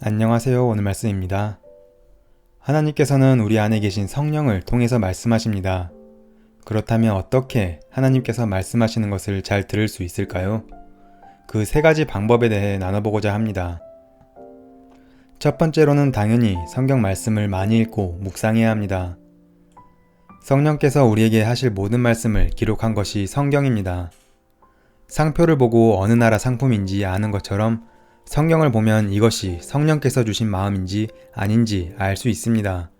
안녕하세요. 오늘 말씀입니다. 하나님께서는 우리 안에 계신 성령을 통해서 말씀하십니다. 그렇다면 어떻게 하나님께서 말씀하시는 것을 잘 들을 수 있을까요? 그 세 가지 방법에 대해 나눠보고자 합니다. 첫 번째로는 당연히 성경 말씀을 많이 읽고 묵상해야 합니다. 성령께서 우리에게 하실 모든 말씀을 기록한 것이 성경입니다. 상표를 보고 어느 나라 상품인지 아는 것처럼 성경을 보면 이것이 성령께서 주신 마음인지 아닌지 알 수 있습니다.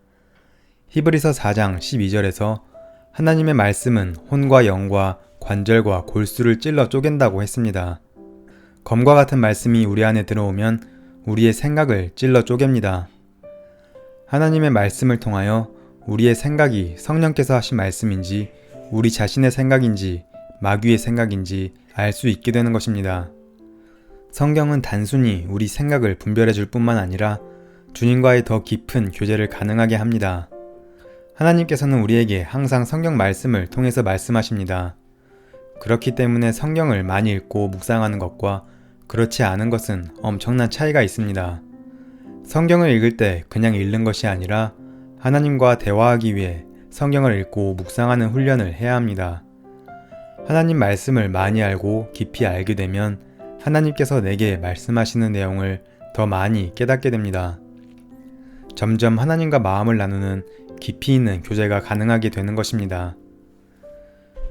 히브리서 4장 12절에서 하나님의 말씀은 혼과 영과 관절과 골수를 찔러 쪼갠다고 했습니다. 검과 같은 말씀이 우리 안에 들어오면 우리의 생각을 찔러 쪼갭니다. 하나님의 말씀을 통하여 우리의 생각이 성령께서 하신 말씀인지 우리 자신의 생각인지 마귀의 생각인지 알 수 있게 되는 것입니다. 성경은 단순히 우리 생각을 분별해 줄 뿐만 아니라 주님과의 더 깊은 교제를 가능하게 합니다. 하나님께서는 우리에게 항상 성경 말씀을 통해서 말씀하십니다. 그렇기 때문에 성경을 많이 읽고 묵상하는 것과 그렇지 않은 것은 엄청난 차이가 있습니다. 성경을 읽을 때 그냥 읽는 것이 아니라 하나님과 대화하기 위해 성경을 읽고 묵상하는 훈련을 해야 합니다. 하나님 말씀을 많이 알고 깊이 알게 되면 하나님께서 내게 말씀하시는 내용을 더 많이 깨닫게 됩니다. 점점 하나님과 마음을 나누는 깊이 있는 교제가 가능하게 되는 것입니다.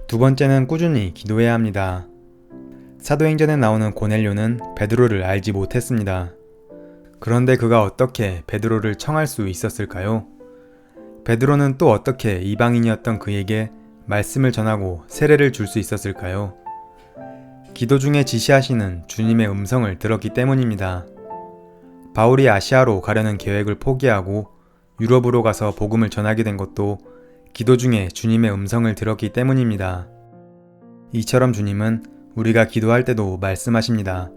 두 번째는 꾸준히 기도해야 합니다. 사도행전에 나오는 고넬료는 베드로를 알지 못했습니다. 그런데 그가 어떻게 베드로를 청할 수 있었을까요? 베드로는 또 어떻게 이방인이었던 그에게 말씀을 전하고 세례를 줄 수 있었을까요? 기도 중에 지시하시는 주님의 음성을 들었기 때문입니다. 바울이 아시아로 가려는 계획을 포기하고 유럽으로 가서 복음을 전하게 된 것도 기도 중에 주님의 음성을 들었기 때문입니다. 이처럼 주님은 우리가 기도할 때도 말씀하십니다.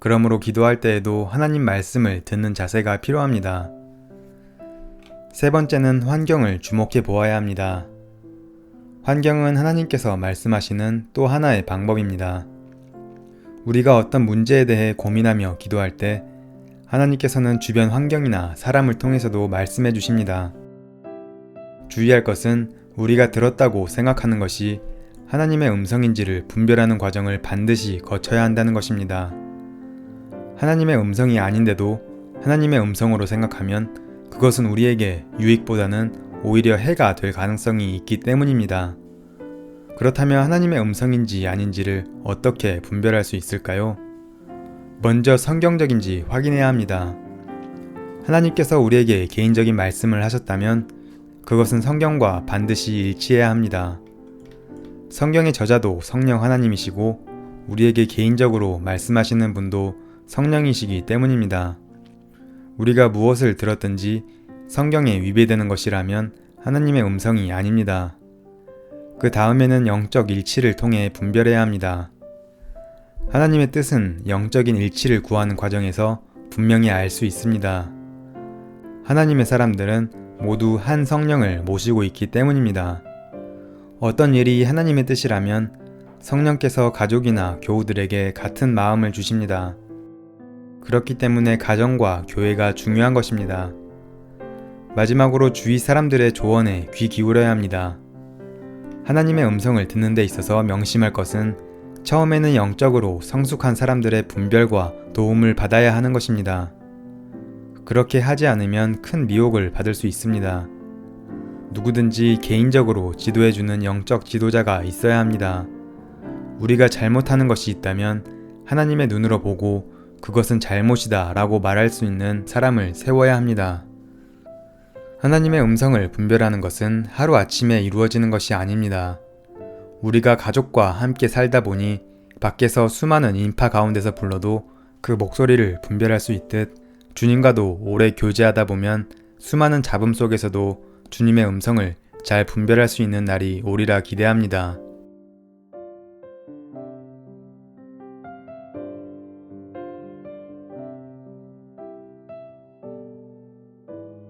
그러므로 기도할 때에도 하나님 말씀을 듣는 자세가 필요합니다. 세 번째는 환경을 주목해 보아야 합니다. 환경은 하나님께서 말씀하시는 또 하나의 방법입니다. 우리가 어떤 문제에 대해 고민하며 기도할 때 하나님께서는 주변 환경이나 사람을 통해서도 말씀해 주십니다. 주의할 것은 우리가 들었다고 생각하는 것이 하나님의 음성인지를 분별하는 과정을 반드시 거쳐야 한다는 것입니다. 하나님의 음성이 아닌데도 하나님의 음성으로 생각하면 그것은 우리에게 유익보다는 오히려 해가 될 가능성이 있기 때문입니다. 그렇다면 하나님의 음성인지 아닌지를 어떻게 분별할 수 있을까요? 먼저 성경적인지 확인해야 합니다. 하나님께서 우리에게 개인적인 말씀을 하셨다면 그것은 성경과 반드시 일치해야 합니다. 성경의 저자도 성령 하나님이시고 우리에게 개인적으로 말씀하시는 분도 성령이시기 때문입니다. 우리가 무엇을 들었든지 성경에 위배되는 것이라면 하나님의 음성이 아닙니다. 그 다음에는 영적 일치를 통해 분별해야 합니다. 하나님의 뜻은 영적인 일치를 구하는 과정에서 분명히 알 수 있습니다. 하나님의 사람들은 모두 한 성령을 모시고 있기 때문입니다. 어떤 일이 하나님의 뜻이라면 성령께서 가족이나 교우들에게 같은 마음을 주십니다. 그렇기 때문에 가정과 교회가 중요한 것입니다. 마지막으로 주위 사람들의 조언에 귀 기울여야 합니다. 하나님의 음성을 듣는 데 있어서 명심할 것은 처음에는 영적으로 성숙한 사람들의 분별과 도움을 받아야 하는 것입니다. 그렇게 하지 않으면 큰 미혹을 받을 수 있습니다. 누구든지 개인적으로 지도해주는 영적 지도자가 있어야 합니다. 우리가 잘못하는 것이 있다면 하나님의 눈으로 보고 그것은 잘못이다 라고 말할 수 있는 사람을 세워야 합니다. 하나님의 음성을 분별하는 것은 하루아침에 이루어지는 것이 아닙니다. 우리가 가족과 함께 살다 보니 밖에서 수많은 인파 가운데서 불러도 그 목소리를 분별할 수 있듯 주님과도 오래 교제하다 보면 수많은 잡음 속에서도 주님의 음성을 잘 분별할 수 있는 날이 오리라 기대합니다.